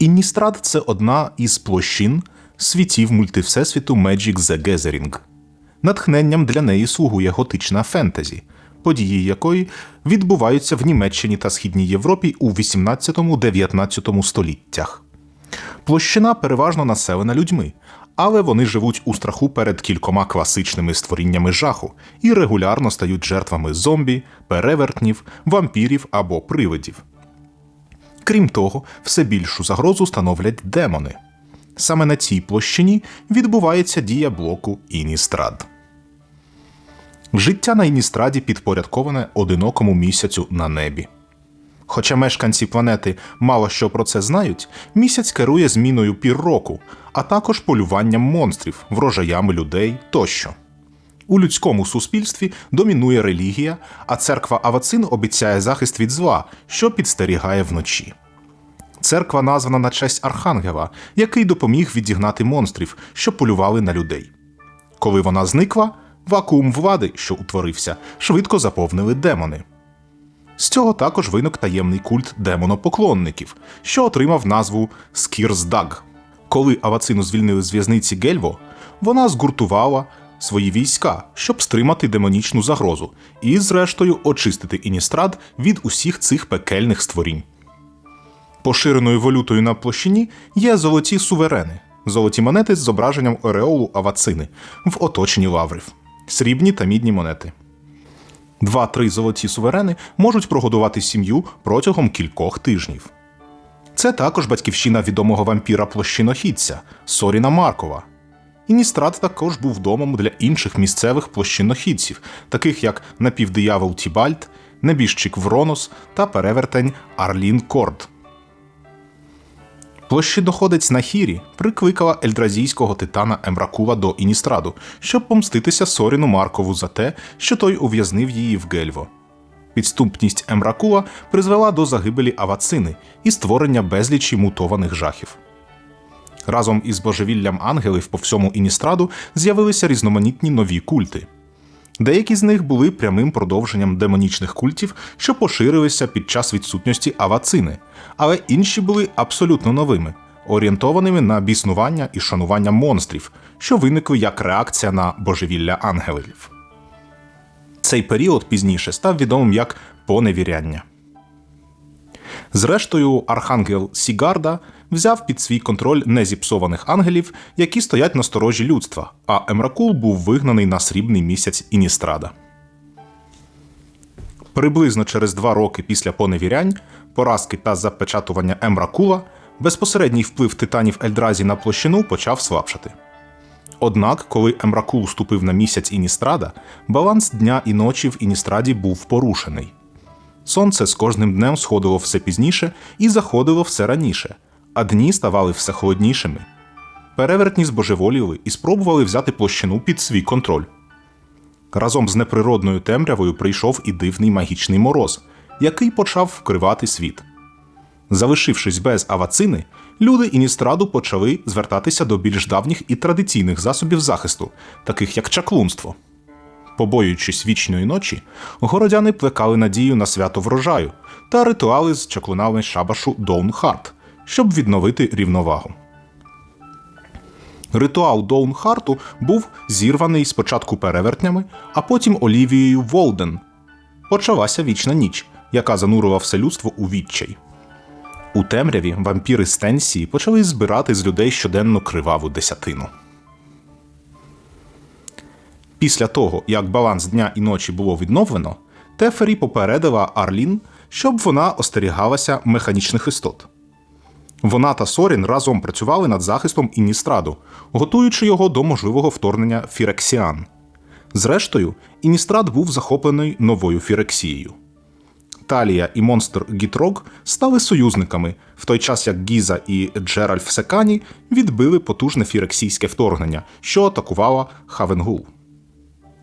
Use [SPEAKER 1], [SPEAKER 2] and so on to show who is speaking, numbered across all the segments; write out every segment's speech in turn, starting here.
[SPEAKER 1] Інністрад це одна із площин світів мультивсесвіту Magic the Gathering. Натхненням для неї слугує готична фентезі, події якої відбуваються в Німеччині та Східній Європі у 18-19 століттях. Площина переважно населена людьми, але вони живуть у страху перед кількома класичними створіннями жаху і регулярно стають жертвами зомбі, перевертнів, вампірів або привидів. Крім того, все більшу загрозу становлять демони. Саме на цій площині відбувається дія блоку Іністрад. Життя на Іністраді підпорядковане одинокому місяцю на небі. Хоча мешканці планети мало що про це знають, місяць керує зміною пір року, а також полюванням монстрів, врожаями людей тощо. У людському суспільстві домінує релігія, а церква Авацин обіцяє захист від зла, що підстерігає вночі. Церква названа на честь Архангела, який допоміг відігнати монстрів, що полювали на людей. Коли вона зникла, вакуум влади, що утворився, швидко заповнили демони. З цього також виник таємний культ демонопоклонників, що отримав назву Скірздаг. Коли Авацину звільнили з в'язниці Гельво, вона згуртувала свої війська, щоб стримати демонічну загрозу, і, зрештою, очистити Іністрад від усіх цих пекельних створінь. Поширеною валютою на площині є золоті суверени, золоті монети з зображенням Ореолу Авацини в оточенні лаврів, срібні та мідні монети. Два-три золоті суверени можуть прогодувати сім'ю протягом кількох тижнів. Це також батьківщина відомого вампіра площинохідця Соріна Маркова. Іністрат також був домом для інших місцевих площинохідців, таких як напівдиявол Тібальт, небіжчик Вронос та перевертень Арлін Корд. Площидоходець Нахірі прикликала ельдразійського титана Емракула до Іністраду, щоб помститися Соріну Маркову за те, що той ув'язнив її в Гельво. Підступність Емракула призвела до загибелі Авацини і створення безлічі мутованих жахів. Разом із божевіллям ангелів по всьому Іністраду з'явилися різноманітні нові культи. Деякі з них були прямим продовженням демонічних культів, що поширилися під час відсутності авацини, але інші були абсолютно новими, орієнтованими на біснування і шанування монстрів, що виникли як реакція на божевілля ангелів. Цей період пізніше став відомим як поневіряння. Зрештою, архангел Сігарда взяв під свій контроль незіпсованих ангелів, які стоять на сторожі людства, а Емракул був вигнаний на срібний місяць Іністрада. Приблизно через два роки після поневірянь, поразки та запечатування Емракула, безпосередній вплив титанів Ельдразі на площину почав слабшати. Однак, коли Емракул ступив на місяць Іністрада, баланс дня і ночі в Іністраді був порушений. Сонце з кожним днем сходило все пізніше і заходило все раніше, а дні ставали все холоднішими. Перевертні збожеволіли і спробували взяти площину під свій контроль. Разом з неприродною темрявою прийшов і дивний магічний мороз, який почав вкривати світ. Залишившись без авацини, люди Іністраду почали звертатися до більш давніх і традиційних засобів захисту, таких як чаклунство. Побоюючись вічної ночі, городяни плекали надію на свято врожаю та ритуали з чаклунами шабашу Доунхарт, щоб відновити рівновагу. Ритуал Доунхарту був зірваний спочатку перевертнями, а потім Олівією Волден. Почалася вічна ніч, яка занурила все людство у відчай. У темряві вампіри Стенсії почали збирати з людей щоденну криваву десятину. Після того, як баланс дня і ночі було відновлено, Тефері попередила Арлін, щоб вона остерігалася механічних істот. Вона та Сорін разом працювали над захистом Іністраду, готуючи його до можливого вторгнення Фірексіан. Зрештою, Іністрад був захоплений новою Фірексією. Талія і монстр Гітрог стали союзниками, в той час як Гіза і Джеральф Секані відбили потужне фірексійське вторгнення, що атакувало Хавенгул.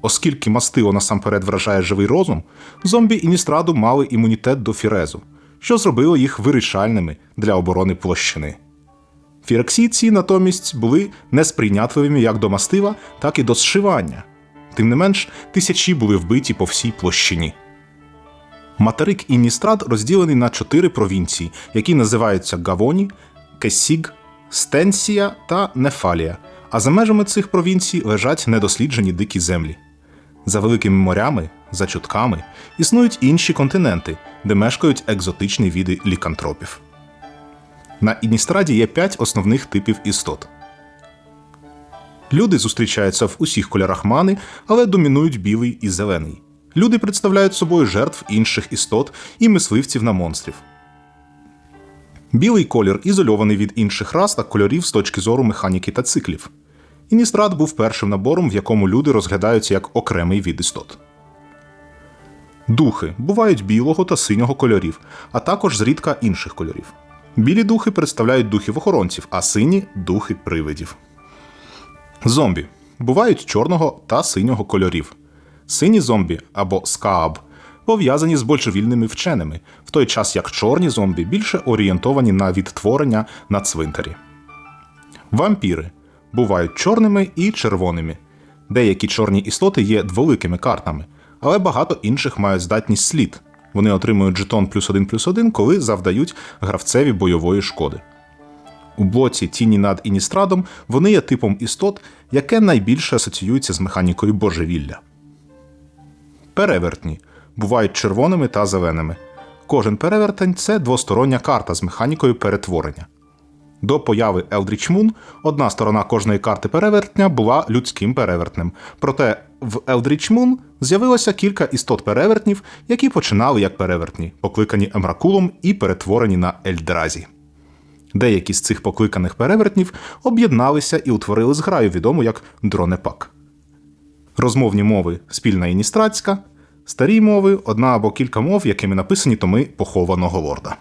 [SPEAKER 1] Оскільки мастило насамперед вражає живий розум, зомбі Іністраду мали імунітет до фірезу, що зробило їх вирішальними для оборони площини. Фірексійці натомість були несприйнятливими як до мастила, так і до зшивання. Тим не менш, тисячі були вбиті по всій площині. Материк Інністрад розділений на чотири провінції, які називаються Гавоні, Кесіг, Стенсія та Нефалія. А за межами цих провінцій лежать недосліджені дикі землі. За великими морями, за чутками, існують інші континенти, де мешкають екзотичні види лікантропів. На Іністраді є п'ять основних типів істот. Люди зустрічаються в усіх кольорах мани, але домінують білий і зелений. Люди представляють собою жертв інших істот і мисливців на монстрів. Білий колір ізольований від інших рас та кольорів з точки зору механіки та циклів. Іністрат був першим набором, в якому люди розглядаються як окремий від істот. Духи бувають білого та синього кольорів, а також зрідка інших кольорів. Білі духи представляють духів охоронців, а сині духи привидів. Зомбі бувають чорного та синього кольорів. Сині зомбі або скааб пов'язані з божевільними вченими, в той час як чорні зомбі більше орієнтовані на відтворення на цвинтарі. Вампіри бувають чорними і червоними. Деякі чорні істоти є дволикими картами, але багато інших мають здатність слід. Вони отримують жетон плюс 1 плюс 1, коли завдають гравцеві бойової шкоди. У блоці Тіні над Іністрадом вони є типом істот, яке найбільше асоціюється з механікою божевілля. Перевертні бувають червоними та зеленими. Кожен перевертень це двостороння карта з механікою перетворення. До появи Eldritch Moon одна сторона кожної карти перевертня була людським перевертнем. Проте в Eldritch Moon з'явилося кілька істот перевертнів, які починали як перевертні, покликані Емракулом і перетворені на Ельдразі. Деякі з цих покликаних перевертнів об'єдналися і утворили зграю, відому як Дронепак. Розмовні мови спільна іністратська, старі мови одна або кілька мов, якими написані томи похованого лорда.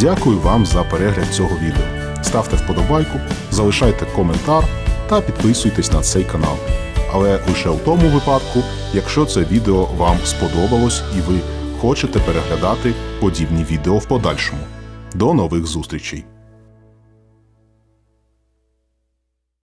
[SPEAKER 1] Дякую вам за перегляд цього відео. Ставте вподобайку, залишайте коментар та підписуйтесь на цей канал. Але лише у тому випадку, якщо це відео вам сподобалось і ви хочете переглядати подібні відео в подальшому. До нових зустрічей!